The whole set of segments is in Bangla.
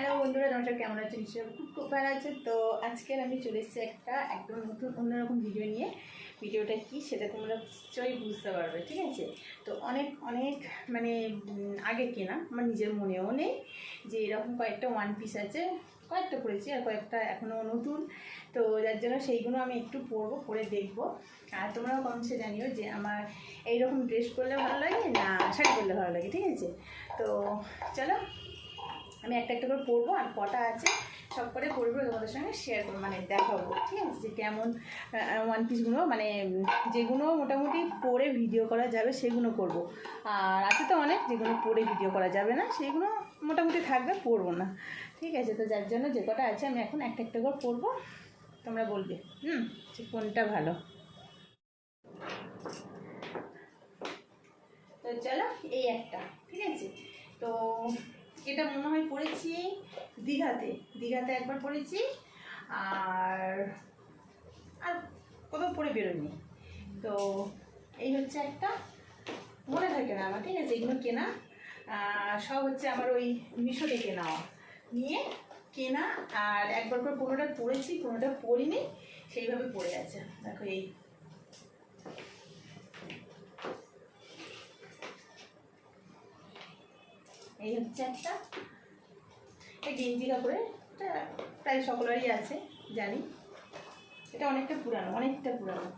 হ্যালো বন্ধুরা নমস্কার কেমন আছেন? নিশ্চয়ই খুব খুব ভালো আছে তো আজকের আমি চলে এসেছি একটা একদম নতুন, অন্যরকম ভিডিও নিয়ে। ভিডিওটা কি সেটা তোমরা নিশ্চয়ই বুঝতে পারবে, ঠিক আছে? তো অনেক অনেক মানে আগে কেনা, আমার নিজের মনেও নেই যে এরকম কয়েকটা ওয়ান পিস আছে। কয়েকটা পরেছি আর কয়েকটা এখনও নতুন। তো যার জন্য সেইগুলো আমি একটু পরবো, পরে দেখব। আর তোমরাও কমেন্টসে জানিও যে আমার এইরকম ড্রেস পরলে ভালো লাগে না শাড়ি পরলে ভালো লাগে, ঠিক আছে? তো চলো আমি একটা একটা করে পরবো আর কটা আছে, সব করে পরবো তোমাদের সঙ্গে শেয়ার করব মানে দেখাবো, ঠিক আছে? যে কেমন ওয়ান পিসগুলো মানে যেগুলো মোটামুটি পরে ভিডিও করা যাবে, সেগুলো করব। আর আছে তো অনেক, যেগুলো পরে ভিডিও করা যাবে না, সেগুলো মোটামুটি থাকবে পরবো না। ঠিক আছে? তো যার জন্য যে কটা আছে, আমি এখন একটা একটা করে পরবো তোমরা বলবে, হুম? যে কোনটা ভালো। তো চলো, এই একটা, ঠিক আছে? তো এটা মনে হয় পড়েছি দীঘাতে দীঘাতে একবার পড়েছি, আর আর কোথাও পড়ে বেরোয়নি তো এই হচ্ছে একটা, মনে থাকে না আমার, ঠিক আছে? এগুলো কেনা সব হচ্ছে আমার ওই মিশো থেকে নেওয়া নিয়ে কেনা, আর একবার করে কোনোটা পড়েছি কোনোটা পড়িনি, সেইভাবে পড়ে আছে। দেখো এই এই হচ্ছে একটা। এটা গেঞ্জি কাপড়ে এটা প্রায় সকলেরই আছে, জানি। এটা অনেকটা পুরানো অনেকটা পুরানো।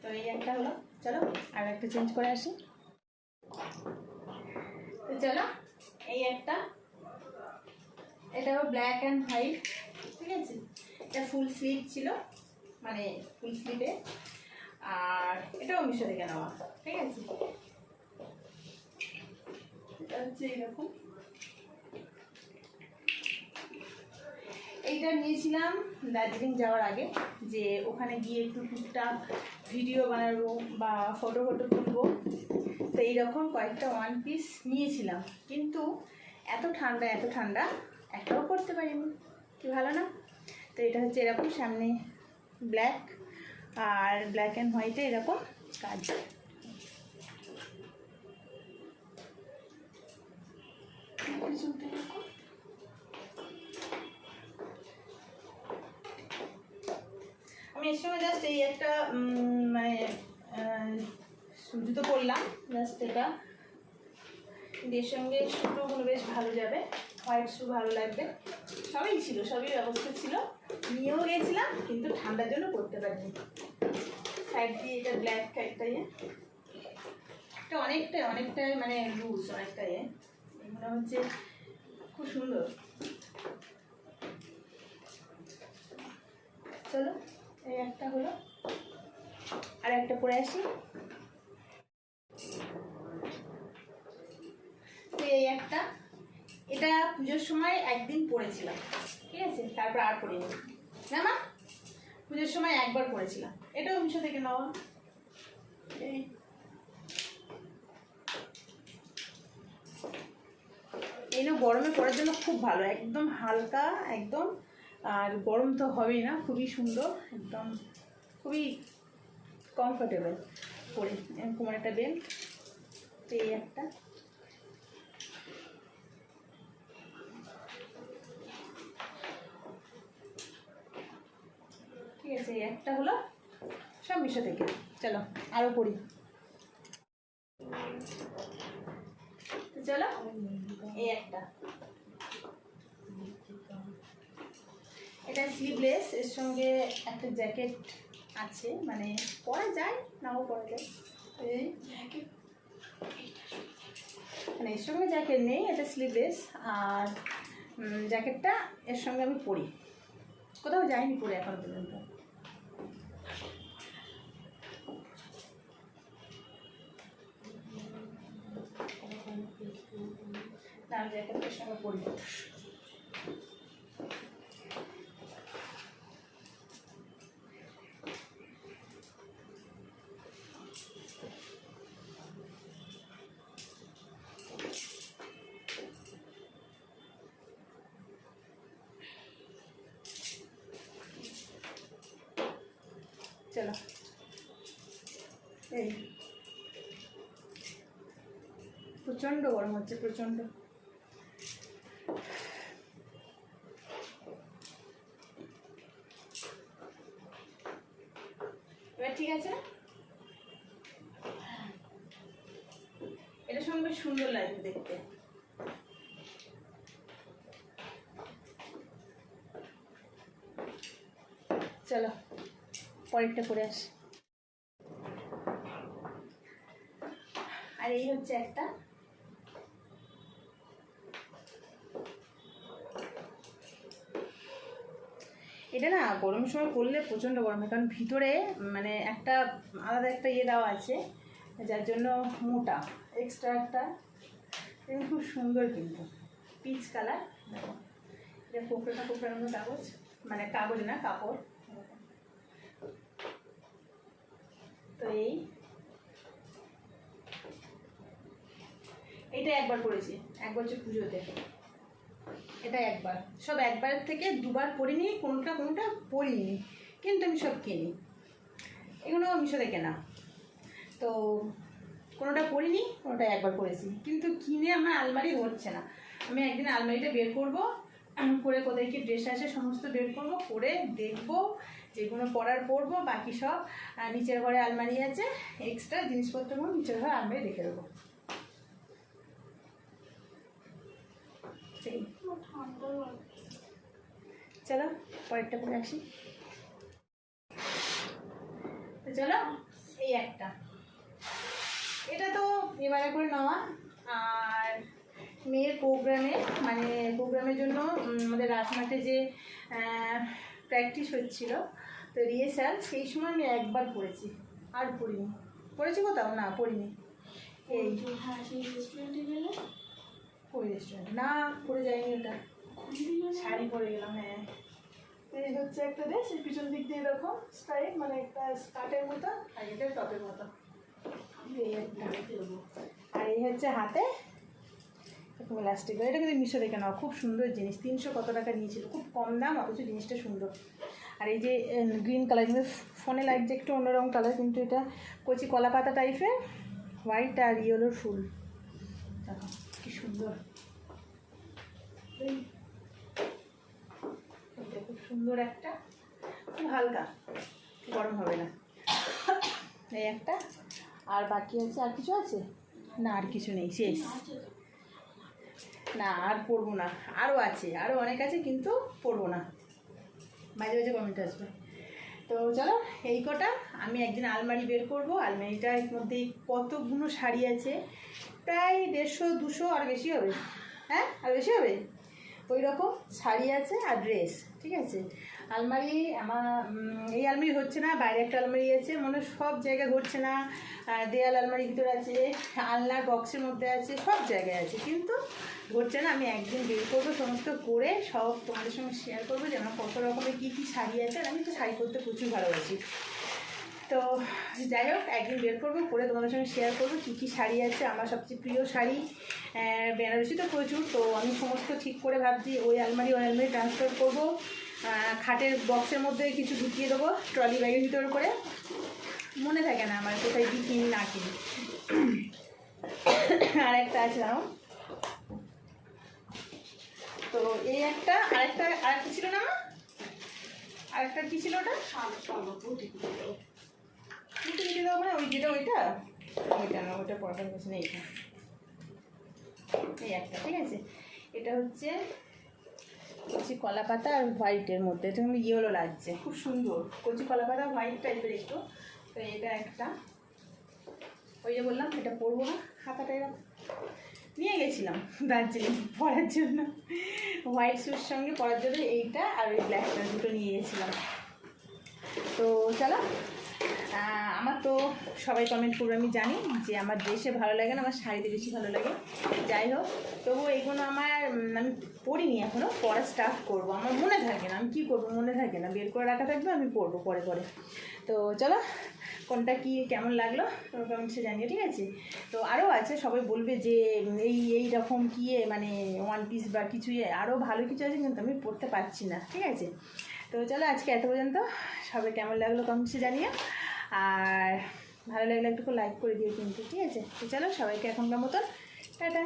তো এই একটা হলো, চলো আর একটা চেঞ্জ করে আসি। তো চলো, এই একটা। এটা ব্ল্যাক অ্যান্ড হোয়াইট ঠিক আছে? এটা ফুল স্লিভ ছিল মানে ফুল স্লিভে আর এটাও মিশো থেকে নেওয়া ঠিক আছে? এটা হচ্ছে এইটা নিয়েছিলাম দার্জিলিং যাওয়ার আগে, যে ওখানে গিয়ে একটু টুকটাক ভিডিও বানাবো বা ফটো ফটো তুলবো। তো এইরকম কয়েকটা ওয়ান পিস নিয়েছিলাম। কিন্তু এত ঠান্ডা এত ঠান্ডা, একটাও করতে পারিনি। কি ভালো না? তো এটা হচ্ছে এরকম, সামনে ব্ল্যাক আর ব্ল্যাক অ্যান্ড হোয়াইটে এরকম কাজ। আমি এর সময় জাস্ট এই একটা মানে জুতো পরলাম জাস্ট এটা। এর সঙ্গে শুটোগুলো বেশ ভালো যাবে হোয়াইট শু ভালো লাগবে। সবই ছিল, সবই ব্যবস্থা ছিল। নিয়েও গেছিলাম, কিন্তু ঠান্ডার জন্য করতে পারিনি। সাইড দিয়ে এটা ব্ল্যাক একটা ইয়ে। এটা অনেকটাই অনেকটাই মানে লুজ অনেকটাই ইয়ে। এগুলো হচ্ছে খুব সুন্দর। চলো, এই একটা হলো। আর একটা পরে আসি। তো এই একটা, এটা পুজোর সময় একদিন পরেছিলাম ঠিক আছে? তারপর আর পরিনি না মা পুজোর সময় একবার পরেছিলাম। এটাও মিশো থেকে নেওয়া। এগুলো গরমে পরার জন্য খুব ভালো, একদম হালকা, একদম, আর গরম তো হবেই না, খুবই সুন্দর, একদম খুবই কমফোর্টেবল পরে, এরকম একটা বেল্ট, এই একটা। আছে এই একটা হলো সব মিশো থেকে। চলো আরও পড়ি। চলো, এই একটা। এটা স্লিভলেস এর সঙ্গে একটা জ্যাকেট আছে মানে পরা যায়, নাও পরা যায়। এই মানে এর সঙ্গে জ্যাকেট নেই, এটা স্লিভলেস আর জ্যাকেটটা এর সঙ্গে আমি পরি। কোথাও যাইনি পরে এখন পর্যন্ত। না আমি একটা সঙ্গে পরি প্রচণ্ড গরম হচ্ছে, প্রচণ্ড। এবার ঠিক আছে? এটা সঙ্গে সুন্দর লাগবে দেখতে। চলো, পরেরটা করে আসি। আর এই হচ্ছে একটা এটা না গরমের সময় করলে প্রচণ্ড গরম হয়। কারণ ভিতরে মানে একটা আলাদা একটা ইয়ে দেওয়া আছে, যার জন্য মোটা এক্সট্রা একটা। কিন্তু খুব সুন্দর কিন্তু পিচ কালার এটা কোপড়া কোপড়ানো কাগজ মানে কাগজ না, কাপড়। তো এই। এটা একবার করেছি এক বছর পুজোতে। এটা একবার। সব একবার থেকে দুবার পরিনি কোনটা কোনটা পরিনি কিন্তু আমি সব কিনি। এগুলো মিশোতে কেনা তো কোনোটা পরিনি কোনোটা একবার করেছি। কিন্তু কিনে আমার আলমারি ধরছে না। আমি একদিন আলমারিটা বের করব, করে কোথায় কি ড্রেস আছে সমস্ত বের করব, করে দেখব, যেগুলো পরার পরবো, বাকি সব নিচের ঘরে আলমারি আছে এক্সট্রা জিনিসপত্রগুলো নিচের ঘরে আলমারি রেখে দেবো সেই চলো পরেরটা পরে আসি। চলো এই একটা। এটা তো এবারে করে নেওয়া। আর মেয়ের প্রোগ্রামে মানে প্রোগ্রামের জন্য আমাদের রাজমাঠে যে প্র্যাকটিস হচ্ছিল তো রিহার্সাল সেই সময় আমি একবার পড়েছি আর পড়িনি পড়েছি কোথাও? না পড়িনি। এই। হ্যাঁ সেই রেস্টুরেন্টে গেলে? কই রেস্টুরেন্ট না পরে যাইনি ওটা। শাড়ি পরে গেলাম হ্যাঁ। এই হচ্ছে একটা ড্রেস এই পিছন দিক দিয়ে এরকম স্ট্রাইপ মানে একটা স্কার্টের মতো। আর এটা টপের মতো। আর এই হচ্ছে হাতে। এরকম ইলাস্টিক এটা কিন্তু মিশো দেখে নাও খুব সুন্দর জিনিস। তিনশো কত টাকা নিয়েছিল? খুব কম দাম অথচ জিনিসটা সুন্দর। আর এই যে গ্রিন কালার কিন্তু ফোনে লাগছে একটু অন্যরকম কালার কিন্তু এটা কচি কলা পাতা টাইপের হোয়াইট আর ইয়েলোর ফুল। দেখো কি সুন্দর। সুন্দর একটা খুব হালকা গরম হবে না। এই একটা। আর বাকি আছে আর কিছু আছে? না আর কিছু নেই শেষ। না আর পড়ব না। আরও আছে আরও অনেক আছে কিন্তু পড়ব না। মাঝে মাঝে কমেন্ট আসবে। তো চলো এই কটা। আমি একদিন আলমারি বের করব। আলমারিটার মধ্যে কতগুলো শাড়ি আছে? প্রায় দেড়শো দুশো আর বেশি হবে। হ্যাঁ আর বেশি হবে? ওই রকম শাড়ি আছে আর ড্রেস ঠিক আছে? আলমারি আমার এই আলমারি হচ্ছে না, বাইরে একটা আলমারি আছে মানে সব জায়গায় ধরছে না দেয়াল আলমারির ভিতরে আছে, আলনার বক্সের মধ্যে আছে, সব জায়গায় আছে, কিন্তু ধরছে না, আমি একদিন বের করব, সমস্ত করে সব তোমাদের সঙ্গে শেয়ার করব যে আমার কত রকমের কী কী শাড়ি আছে, আর আমি তো শাড়ি পরতে প্রচুর ভালোবাসি। তো যাই হোক, একদিন বের করব, করে তোমাদের সঙ্গে শেয়ার করব কী কী শাড়ি আছে, আমার সবচেয়ে প্রিয় শাড়ি। বেনারসি তো প্রচুর, তো আমি সমস্ত ঠিক করে ভাবছি ওই আলমারি ওই আলমারি ট্রান্সফার করব। খাটের বক্সের মধ্যে কিছু ঢুকিয়ে দেবো ট্রলি ব্যাগের ভিতর করে। মনে থাকে না আমার কোথায় কী কিনি, না কিনি। আর একটা আছে দাঁড়াও তো এই একটা আরেকটা আরেকটা ছিল না? আরেকটা কী ছিল ওটা? কিন্তু কেটে দেওয়া মানে ওই যেটা ওইটা ওইটা না, ওইটা পড়াটার কাছে নেই এইটা এই একটা, ঠিক আছে? এটা হচ্ছে, কচি কলা পাতা আর হোয়াইটের মধ্যে। এটা কিন্তু ইয়েলো লাগছে। খুব সুন্দর। কচি কলা পাতা হোয়াইট টাইপের একটু। তো এটা একটা। ওই যে বললাম, এটা পরবো না, হাতাটা এরকম। নিয়ে গেছিলাম দার্জিলিং পরার জন্য। হোয়াইট স্যুট সঙ্গে পরার জন্য এইটা আর ওই ব্ল্যাকটা দুটো নিয়ে গেছিলাম। তো চলো আমার তো সবাই কমেন্ট করবে, আমি জানি যে আমার দেশে ভালো লাগে না, আমার শাড়িতে বেশি ভালো লাগে। যাই হোক, তবু এইগুলো আমার আমি পড়িনি এখনও পড়া স্টার্ট করব। আমার মনে থাকে না, আমি কী করব, মনে থাকে না। বের করে রাখা থাকবে, আমি পড়ব পরে পরে। তো চলো, কোনটা কি, কেমন লাগল? কমেন্টসে জানিও, ঠিক আছে? তো আরও আছে, সবাই বলবে যে এই এই রকম কি মানে ওয়ান পিস বা কিছু আরও ভালো কিছু আছে কিন্তু আমি পড়তে পারছি না, ঠিক আছে? তো চলো, আজকে এত পর্যন্ত। সবাই কেমন লাগল কমেন্টসে জানিও। আর ভালো লাগলে একটু লাইক করে দিও কিন্তু, ঠিক আছে? তো চলো সবাইকে এখনকার মতন, টাটা।